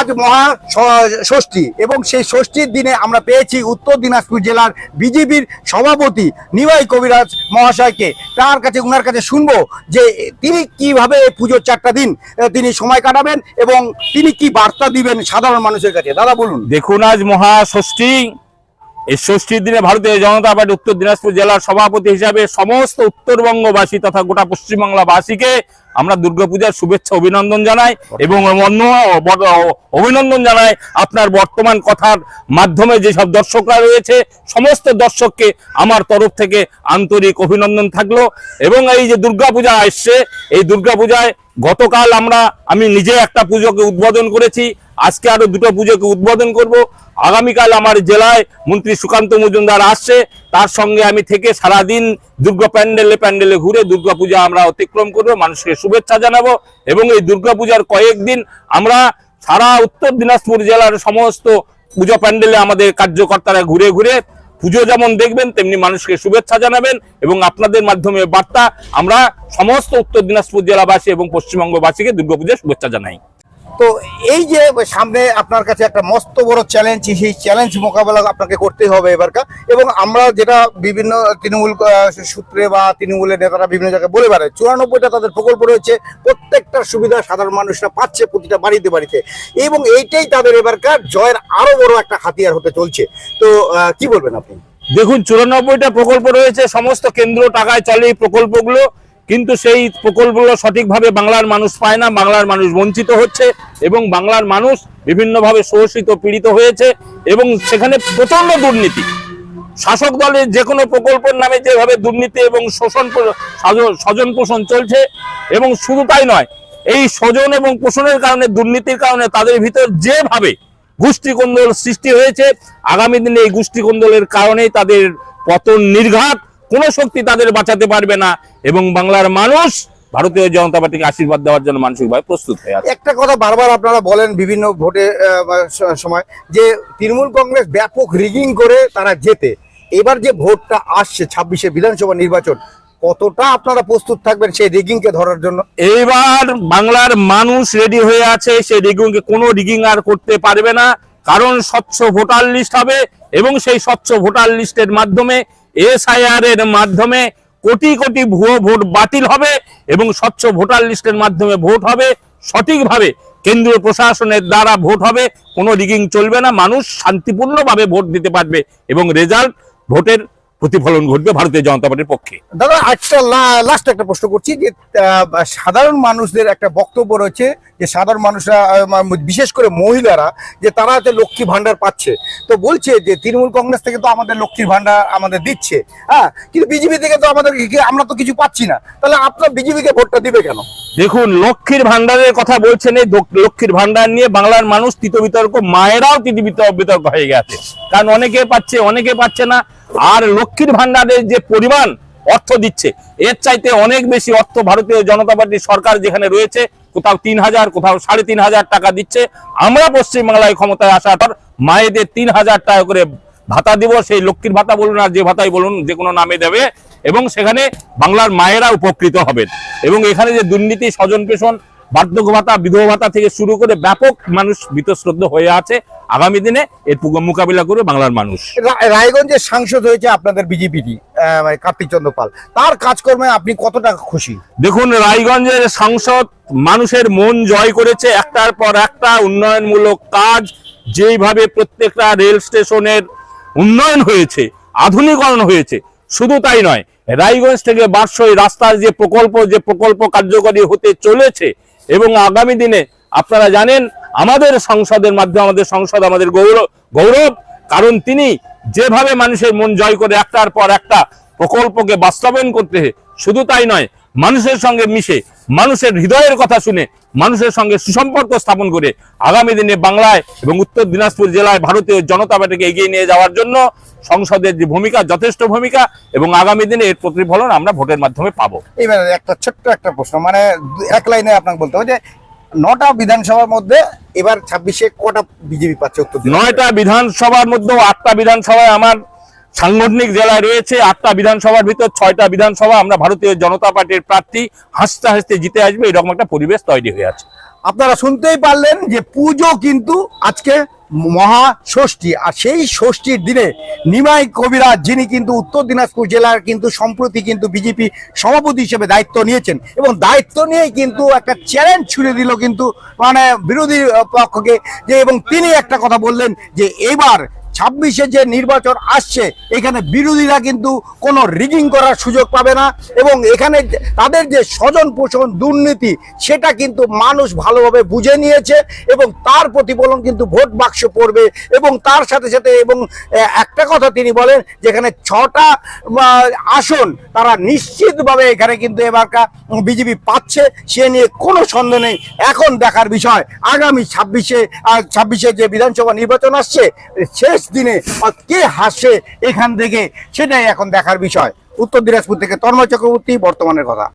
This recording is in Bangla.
আজ মহা ষষ্ঠী এবং সেই ষষ্ঠীর দিনে আমরা পেয়েছি উত্তর দিনাজপুর জেলার বিজেপির সভাপতি নিবাই কবিরাজ মহাশয়কে। তার কাছে ওনার কাছে শুনব যে তিনি কীভাবে পুজোর চারটা দিন তিনি সময় কাটাবেন এবং তিনি কি বার্তা দিবেন সাধারণ মানুষের কাছে। দাদা, বলুন। দেখুন, আজ মহাষষ্ঠী এই ষষ্ঠীর দিনে ভারতীয় জনতা পার্টি উত্তর দিনাজপুর জেলার সভাপতি হিসাবে সমস্ত উত্তরবঙ্গবাসী তথা গোটা পশ্চিমবাংলাবাসীকে আমরা দুর্গাপূজার শুভেচ্ছা, অভিনন্দন জানাই এবং অভিনন্দন জানাই আপনার বর্তমান কথার মাধ্যমে যেসব দর্শকরা রয়েছে, সমস্ত দর্শককে আমার তরফ থেকে আন্তরিক অভিনন্দন থাকল এবং এই যে দুর্গাপূজা আসছে এই দুর্গাপূজায় গতকাল আমরা, আমি নিজে একটা পুজোকে উদ্বোধন করেছি। আজকে আরও দুটো পুজোকে উদ্বোধন করব। আগামীকাল আমার জেলায় মন্ত্রী সুকান্ত মজুমদার আসছে। তার সঙ্গে আমি থেকে সারাদিন দুর্গা প্যান্ডেলে প্যান্ডেলে ঘুরে দুর্গাপূজা আমরা অতিক্রম করব, মানুষকে শুভেচ্ছা জানাব এবং এই দুর্গাপূজার কয়েকদিন আমরা সারা উত্তর দিনাজপুর জেলার সমস্ত পুজো প্যান্ডেলে আমাদের কার্যকর্তারা ঘুরে ঘুরে পুজো যেমন দেখবেন, তেমনি মানুষকে শুভেচ্ছা জানাবেন এবং আপনাদের মাধ্যমে বার্তা আমরা সমস্ত উত্তর দিনাজপুর জেলাবাসী এবং পশ্চিমবঙ্গবাসীকে দুর্গাপূজার শুভেচ্ছা জানাই। তো এই যে সামনে আপনার কাছে একটা মস্ত বড় চ্যালেঞ্জ সেই চ্যালেঞ্জ মোকাবেলা আপনাকে করতে হবে এবারকার। এবং আমরা যেটা বিভিন্ন তৃণমূল সূত্রে বা তৃণমূলের নেতারা বিভিন্ন জায়গায় বলে বেড়ায়, চুরানব্বইটা তাদের প্রকল্প রয়েছে প্রত্যেকটা সুবিধা সাধারণ মানুষরা পাচ্ছে প্রতিটা বাড়িতে বাড়িতে। এবং এইটাই তাদের এবারকার জয়ের আরও বড় একটা হাতিয়ার হতে চলছে। তো কি বলবেন আপনি? দেখুন, চুরানব্বইটা প্রকল্প রয়েছে, সমস্ত কেন্দ্র টাকায় চলে এই প্রকল্পগুলো। কিন্তু সেই প্রকল্পগুলো সঠিকভাবে বাংলার মানুষ পায় না, বাংলার মানুষ বঞ্চিত হচ্ছে এবং বাংলার মানুষ বিভিন্নভাবে শোষিত, পীড়িত হয়েছে এবং সেখানে প্রচণ্ড দুর্নীতি। শাসক দলের যে কোনো প্রকল্পের নামে যেভাবে দুর্নীতি এবং শোষণ স্বজন পোষণ চলছে এবং শুধু তাই নয়, এই স্বজন এবং পোষণের কারণে, দুর্নীতির কারণে তাদের ভিতর যেভাবে গোষ্ঠীকন্দল সৃষ্টি হয়েছে, আগামী দিনে এই গোষ্ঠীকন্দলের কারণেই তাদের পতন নির্ঘাত। কোনো শক্তি তাদের বাঁচাতে পারবে না এবং বাংলার মানুষ ভারতীয় জনতা পার্টিকে আশীর্বাদ দেওয়ার জন্য মানসিকভাবে প্রস্তুত হয়ে আছে। একটা কথা বারবার আপনারা বলেন বিভিন্ন ভোটে সময় যে তৃণমূল কংগ্রেস ব্যাপক রিগিং করে তারা জেতে। এবার যে ভোটটা আসছে ছাব্বিশে বিধানসভা নির্বাচন কতটা আপনারা প্রস্তুত থাকবেন সেই রিগিং কে ধরার জন্য? এইবার বাংলার মানুষ রেডি হয়ে আছে সেই রিগিংকে কোনো রিগিং আর করতে পারবে না। কারণ স্বচ্ছ ভোটার লিস্ট হবে এবং সেই স্বচ্ছ ভোটার লিস্টের মাধ্যমে, এসআইআর এর মাধ্যমে কোটি কোটি ভুয়ো ভোট বাতিল হবে এবং স্বচ্ছ ভোটার লিস্টের মাধ্যমে ভোট হবে, সঠিকভাবে কেন্দ্রীয় প্রশাসনের দ্বারা ভোট হবে, কোনো রিগিং চলবে না, মানুষ শান্তিপূর্ণভাবে ভোট দিতে পারবে এবং রেজাল্ট ভোটের প্রতিফলন ঘটবে ভারতীয় জনতা পার্টির পক্ষে। দাদা একটা লাস্ট একটা প্রশ্ন করছি যে সাধারণ মানুষদের একটা বক্তব্য রয়েছে যে সাধারণ মানুষরা বিশেষ করে মহিলারা যে তারা যে লক্ষ্মী ভান্ডার পাচ্ছে। তো বলছে যে তৃণমূল কংগ্রেস থেকে তো আমাদের লক্ষ্মীর ভান্ডার আমাদের দিচ্ছে। হ্যাঁ কিন্তু বিজেপি থেকে তো আমাদের আমরা তো কিছু পাচ্ছি না। তাহলে আপনার বিজেপিকে ভোটটা দিবে কেন? দেখুন লক্ষ্মীর ভান্ডারের কথা বলছেন এই লক্ষ্মীর ভান্ডার নিয়ে বাংলার মানুষ তৃত বিতর্ক মায়েরাও তৃত বিতর্ক হয়ে গেছে। কারণ অনেকে পাচ্ছে অনেকে পাচ্ছে না। আর লক্ষ্মীর ভান্ডারের যে পরিমাণ অর্থ দিচ্ছে, এর চাইতে অনেক বেশি অর্থ ভারতীয় জনতা পার্টির সরকার যেখানে রয়েছে, কোথাও তিন হাজার, কোথাও সাড়ে তিন হাজার টাকা দিচ্ছে। আমরা পশ্চিমবাংলায় ক্ষমতায় আসার পর মায়েদের তিন হাজার টাকা করে ভাতা দিব, সেই লক্ষ্মীর ভাতা বলুন আর যে ভাতাই বলুন, যে কোনো নামে দেবে। এবং সেখানে বাংলার মায়েরা উপকৃত হবেন। এবং এখানে যে দুর্নীতি, স্বজন পেশন বার্ধক্য ভাতা, বিধবা ভাতা থেকে শুরু করে ব্যাপক মানুষ বীতশ্রদ্ধ হয়ে আছে। আগামী দিনে এর মোকাবিলা করবে বাংলার মানুষ। রায়গঞ্জের সাংসদ হয়েছে আপনাদের বিজেপিটি মানে কার্তিক চন্দ্র পাল। তার কাজকর্মে আপনি কতটা খুশি? দেখুন রায়গঞ্জের সাংসদ মানুষের মন জয় করেছে একটার পর একটা উন্নয়নমূলক কাজ যেইভাবে প্রত্যেকটা রেল স্টেশনের উন্নয়ন হয়েছে আধুনিকরণ হয়েছে শুধু তাই নয় রায়গঞ্জ থেকে বারসই রাস্তার যে প্রকল্প যে প্রকল্প কার্যকরী হতে চলেছে এবং আগামী দিনে আপনারা জানেন আমাদের সংসদের মাধ্যমে, আমাদের সংসদ, আমাদের গৌরব গৌরব, কারণ তিনি যেভাবে মানুষের মন জয় করে একটার পর একটা প্রকল্পকে বাস্তবায়ন করতে শুধু তাই নয়, মানুষের সঙ্গে মিশে, মানুষের হৃদয়ের কথা শুনে, মানুষের সঙ্গে সুসম্পর্ক স্থাপন করে আগামী দিনে বাংলায় এবং উত্তর দিনাজপুর জেলায় ভারতীয় জনতা পার্টিকে এগিয়ে নিয়ে যাওয়ার জন্য সংসদের যে ভূমিকা, যথেষ্ট ভূমিকা, এবং আগামী দিনে এর প্রতিফলন আমরা ভোটের মাধ্যমে পাবো। এইবার একটা ছোট্ট একটা প্রশ্ন মানে এক লাইনে আপনাকে বলতে হবে যে নটা বিধানসভার মধ্যে এবার ছাব্বিশে কটা বিজেপি পাচ্ছে উত্তর নয়টা বিধানসভার মধ্যে আটটা বিধানসভায় আমার সাংগঠনিক জেলায় রয়েছে আটটা বিধানসভার ভিতর ছয়টা বিধানসভা আমরা ভারতীয় জনতা পার্টির প্রার্থী হাসতে হাসতে জিতে আসবে এরকম একটা পরিবেশ তৈরি হয়ে আছে। আপনারা শুনতেই পারলেন যে পুজো কিন্তু আজকে মহা ষষ্ঠী আর সেই ষষ্ঠীর দিনে নিমাই কবিরাজ, যিনি কিন্তু উত্তর দিনাজপুর জেলার কিন্তু সম্প্রতি কিন্তু বিজেপি সভাপতি হিসেবে দায়িত্ব নিয়েছেন এবং দায়িত্ব নিয়ে কিন্তু একটা চ্যালেঞ্জ ছুড়ে দিল কিন্তু মানে বিরোধী পক্ষকে যে এবং তিনি একটা কথা বললেন যে এবার ছাব্বিশে যে নির্বাচন আসছে, এখানে বিরোধীরা কিন্তু কোনো রিগিং করার সুযোগ পাবে না এবং এখানে তাদের যে স্বজন পোষণ দুর্নীতি, সেটা কিন্তু মানুষ ভালোভাবে বুঝে নিয়েছে এবং তার প্রতিফলন কিন্তু ভোট বাক্স পড়বে এবং তার সাথে সাথে এবং একটা কথা তিনি বলেন, যেখানে ছটা আসন তারা নিশ্চিতভাবে এখানে কিন্তু এবারকার বিজেপি পাচ্ছে, সে নিয়ে কোনো সন্দেহ নেই। এখন দেখার বিষয়, আগামী ছাব্বিশে ছাব্বিশে যে বিধানসভা নির্বাচন আসছে, শেষ দিনে কে হাসে এখান থেকে সেটাই এখন দেখার বিষয়। উত্তর দিনাজপুর থেকে তন্ময় চক্রবর্তী, বর্তমানের কথা।